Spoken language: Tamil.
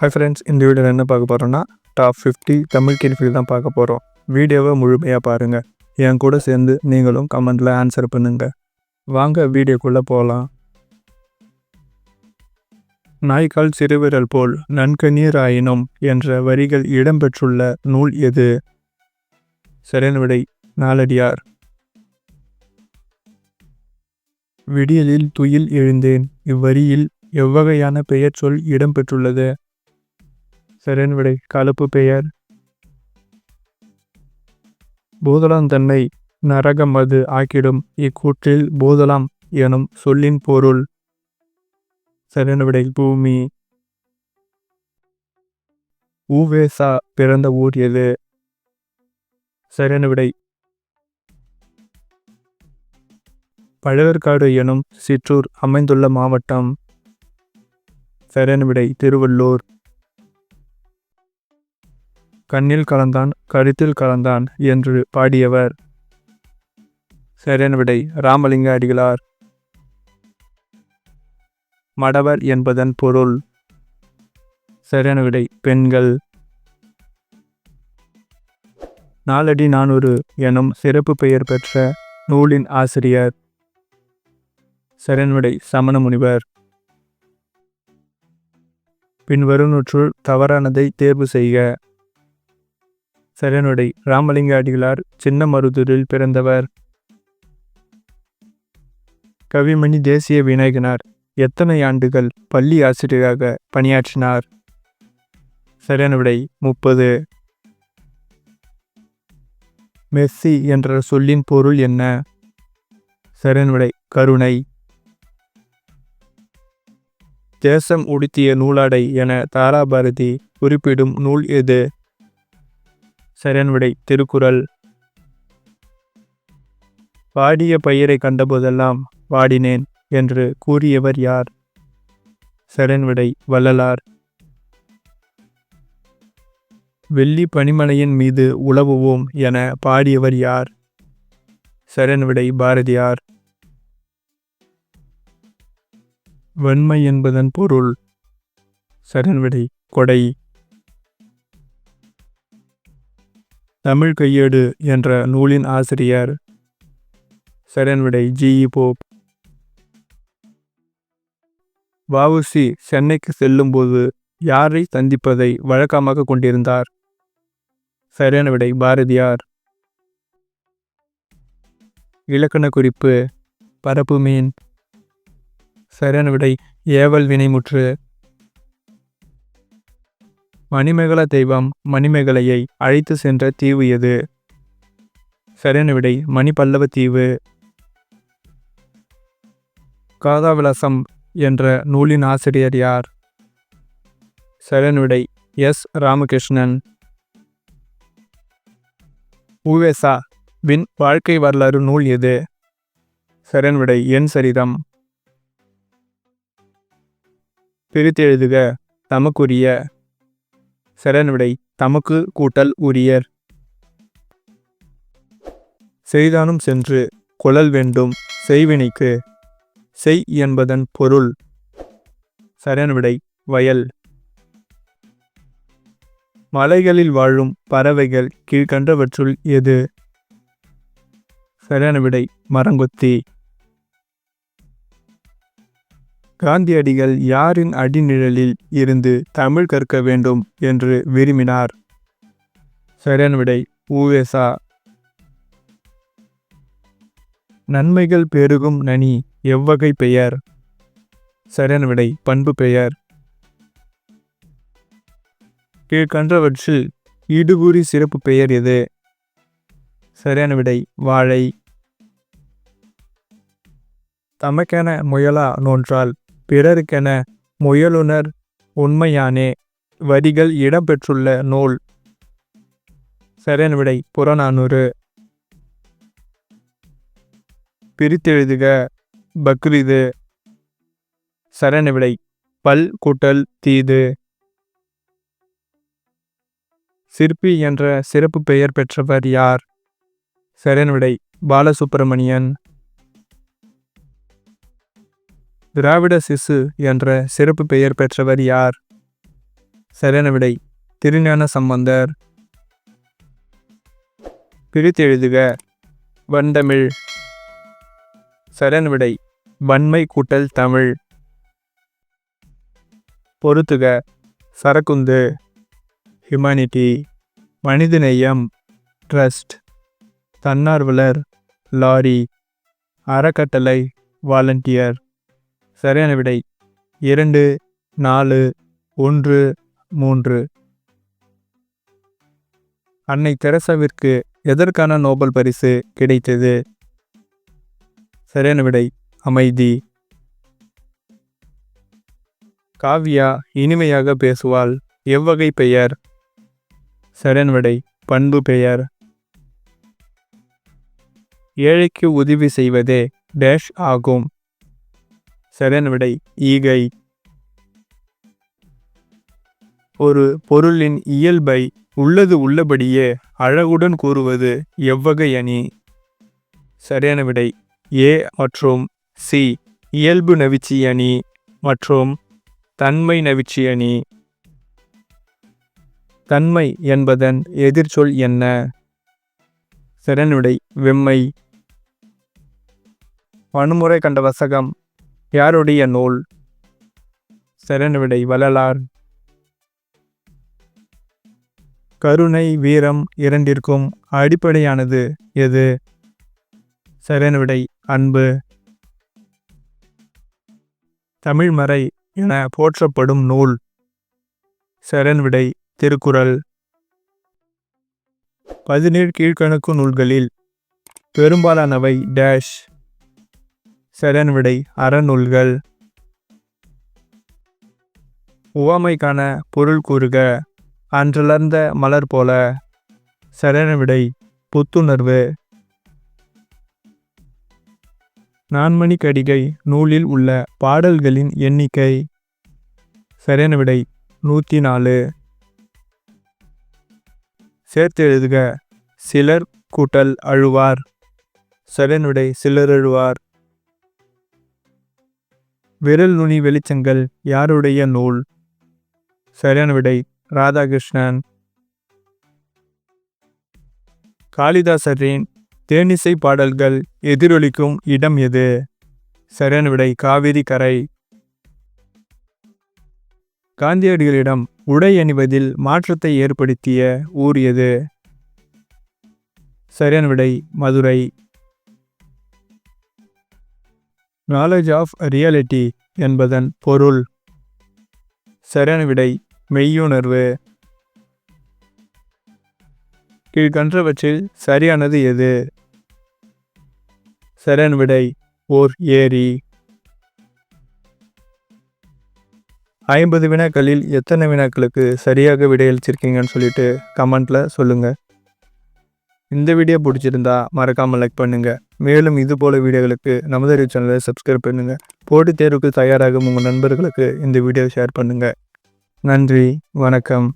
ஹாய் ஃப்ரெண்ட்ஸ் இந்த வீடியோவில் என்ன பார்க்க போகிறோன்னா டாப் ஃபிஃப்டி தமிழ் கேள்விகள் தான் பார்க்க போகிறோம் வீடியோவை முழுமையாக பாருங்கள் என் கூட சேர்ந்து நீங்களும் கமெண்டில் ஆன்சர் பண்ணுங்க. வாங்க வீடியோக்குள்ளே போகலாம் நாய்க்கால் சிறுவிரல் போல் நன்கநீர் ஆயினும் என்ற வரிகள் இடம்பெற்றுள்ள நூல் எது? சரியான விடை நாலடியார். விடியலில் துயில் எழுந்தேன். இவ்வரியில் எவ்வகையான பெயர் சொல் இடம்பெற்றுள்ளது? சரியான விடை கலப்பு பெயர். பூதலாம் தன்னை நரகம் அது ஆக்கிடும். இக்கூற்றில் பூதலாம் எனும் சொல்லின் பொருள். சரியான விடை பூமி. ஊவேசா பிறந்த ஊர் எது? சரியான விடை. பழவேற்காடு எனும் சிற்றூர் அமைந்துள்ள மாவட்டம். சரியான விடை திருவள்ளூர். கண்ணில் கலந்தான் கருத்தில் கலந்தான் என்று பாடியவர். சரியான விடை ராமலிங்க அடிகளார். மடவர் என்பதன் பொருள். சரியான விடை பெண்கள். நாலடி நானூறு எனும் சிறப்பு பெயர் பெற்ற நூலின் ஆசிரியர். சரண்விடை சமண முனிவர். பின்வருவற்றுள் தவறானதை தேர்வு செய்க. சரணுடை ராமலிங்க அடிகளார் சின்ன மருதூரில் பிறந்தவர். கவிமணி தேசிய விநாயகனார் எத்தனை ஆண்டுகள் பள்ளி ஆசிரியராக பணியாற்றினார்? சரணுடை முப்பது. மெஸ்ஸி என்ற சொல்லின் பொருள் என்ன? சரணுடை கருணை. தேசம் உடுத்திய நூலாடை என தாராபாரதி குறிப்பிடும் நூல் எது? சரியான விடை திருக்குறள். பாடிய பயிரை கண்டபோதெல்லாம் வாடினேன் என்று கூறியவர் யார்? சரண்விடை விடை வள்ளலார். வெள்ளி பனிமலையின் மீது உலவுவோம் என பாடியவர் யார்? சரண்விடை விடை பாரதியார். வெண்மை என்பதன் பொருள் சரண்விடை கொடை. தமிழ் கையேடு என்ற நூலின் ஆசிரியர். சரண்விடை ஜி. இ. போப். வவுசி சென்னைக்கு செல்லும்போது யாரை சந்திப்பதை வழக்கமாக கொண்டிருந்தார்? சரணவிடை பாரதியார். இலக்கண குறிப்பு பரப்பு மீன் சரணவிடை ஏவல் வினைமுற்று மணிமேகல தெய்வம் மணிமேகலையை அழைத்து சென்ற தீவு எது? சரியான விடை மணிப்பல்லவ தீவு. காதாவிலாசம் என்ற நூலின் ஆசிரியர் யார்? சரியான விடை எஸ். ராமகிருஷ்ணன். உவேசா வின் வாழ்க்கை வரலாறு நூல் எது? சரியான விடை என் சரிதம். பிரித்தெழுதுக தமக்குரிய தமக்குரிய தமக்கு கூட்டல் உரியர். செய்தானும் சென்று கொழல் வேண்டும் செய்வினைக்கு. செய் என்பதன் பொருள். சரியான வயல். மலைகளில் வாழும் பறவைகள் கீழ்கண்டவற்றுள் எது? சரணவிடை மரங்கொத்தி. காந்தியடிகள் யாரின் அடிநிழலில் இருந்து தமிழ் கற்க வேண்டும் என்று விரும்பினார்? சரியான விடை ஊவேசா நன்மைகள் பெருகும் நனி எவ்வகை பெயர்? சரியான விடை பண்பு பெயர். கீழ்கன்றவற்றில் ஈடுகூறி சிறப்பு பெயர் எது? சரியான விடை வாழை. தமக்கென முயலா நோன்றால் பிறருக்கென முயலுனர் உண்மையானே. வரிகள் இடம்பெற்றுள்ள நூல். சரணவிடை விடை புறநானூறு. பிரித்தெழுதுக பக்ரீது. சரண விடை பல் கூட்டல் தீது. சிற்பி என்ற சிறப்பு பெயர் பெற்றவர் யார்? சரணவிடை பாலசுப்பிரமணியன் திராவிட சிசு என்ற சிறப்பு பெயர் பெற்றவர் யார்? சரியான விடை திருஞான சம்பந்தர். பிரித்து எழுதுக வண்டமிழ். சரியான விடை வன்மை கூட்டல் தமிழ். பொறுத்துக. சரக்குந்து. ஹியூமனிட்டி மனிதநேயம் ட்ரஸ்ட். தன்னார்வலர் லாரி. அறக்கட்டளை வாலண்டியர். சரியான விடை. இரண்டு நாலு ஒன்று மூன்று. அன்னை தெரசாவிற்கு எதற்கான நோபல் பரிசு கிடைத்தது? சரியான விடை அமைதி. காவ்யா இனிமையாக பேசுவாள். எவ்வகை பெயர்? சரியான விடை பண்பு பெயர். ஏழைக்கு உதவி செய்வதே டேஷ் ஆகும். சரியான விடை ஈகை. ஒரு பொருளின் இயல்பை உள்ளது உள்ளபடியே அழகுடன் கூறுவது எவ்வகை அணி. சரியான விடை ஏ மற்றும் சி இயல்பு நவிச்சி அணி மற்றும் தன்மை நவிச்சி அணி. தன்மை என்பதன் எதிர்ச்சொல் என்ன? சரணுடை வெம்மை. வன்முறை கண்ட வசகம் யாருடைய நூல்? சரணவிடை வளலார் வள்ளலார். கருணை வீரம் இரண்டிற்கும் அடிப்படையானது எது? சரணவிடை அன்பு. தமிழ்மறை என போற்றப்படும் நூல். சரண்விடை திருக்குறள். பதினேழு கீழ்கணக்கு நூல்களில் பெரும்பாலானவை டேஷ் சரியான விடை அறநூல்கள். உவமைக்கான பொருள் கூறுக. அன்றலர்ந்த மலர் போல. சரணவிடை விடை புத்துணர்வு. நான்மணி கடிகை நூலில் உள்ள பாடல்களின் எண்ணிக்கை. சரியான விடை நூற்றி நாலு சேர்த்து எழுதுக. சிலர் கூட்டல் அழுவார். சரணவிடை விடை சிலர் அழுவார். விரல் நுனி வெளிச்சங்கள் யாருடைய நூல்? சரியான விடை ராதாகிருஷ்ணன். காளிதாசரின் தேனிசை பாடல்கள் எதிரொலிக்கும் இடம் எது? சரியான விடை காவிரி கரை. காந்தியடிகளிடம் உடை அணிவதில் மாற்றத்தை ஏற்படுத்திய ஊர் எது? சரியான விடை மதுரை. நாலேஜ் ஆஃப் ரியாலிட்டி என்பதன் பொருள். சரியான விடை மெய்யுணர்வு. கீழ்கன்றவற்றில் சரியானது எது? சரியான விடை ஓர் ஏரி. ஐம்பது வினாக்களில் எத்தனை வினாக்களுக்கு சரியாக விடையளிச்சிருக்கீங்கன்னு சொல்லிட்டு கமெண்ட்டில் சொல்லுங்கள் இந்த வீடியோ பிடிச்சிருந்தா மறக்காமல் லைக் பண்ணுங்கள் மேலும் இது போல வீடியோகளுக்கு நமது சேனலை சப்ஸ்கிரைப் பண்ணுங்கள் போட்டித் தேர்வுக்கு தயாராகும் உங்கள் நண்பர்களுக்கு இந்த வீடியோ ஷேர் பண்ணுங்கள் நன்றி வணக்கம்.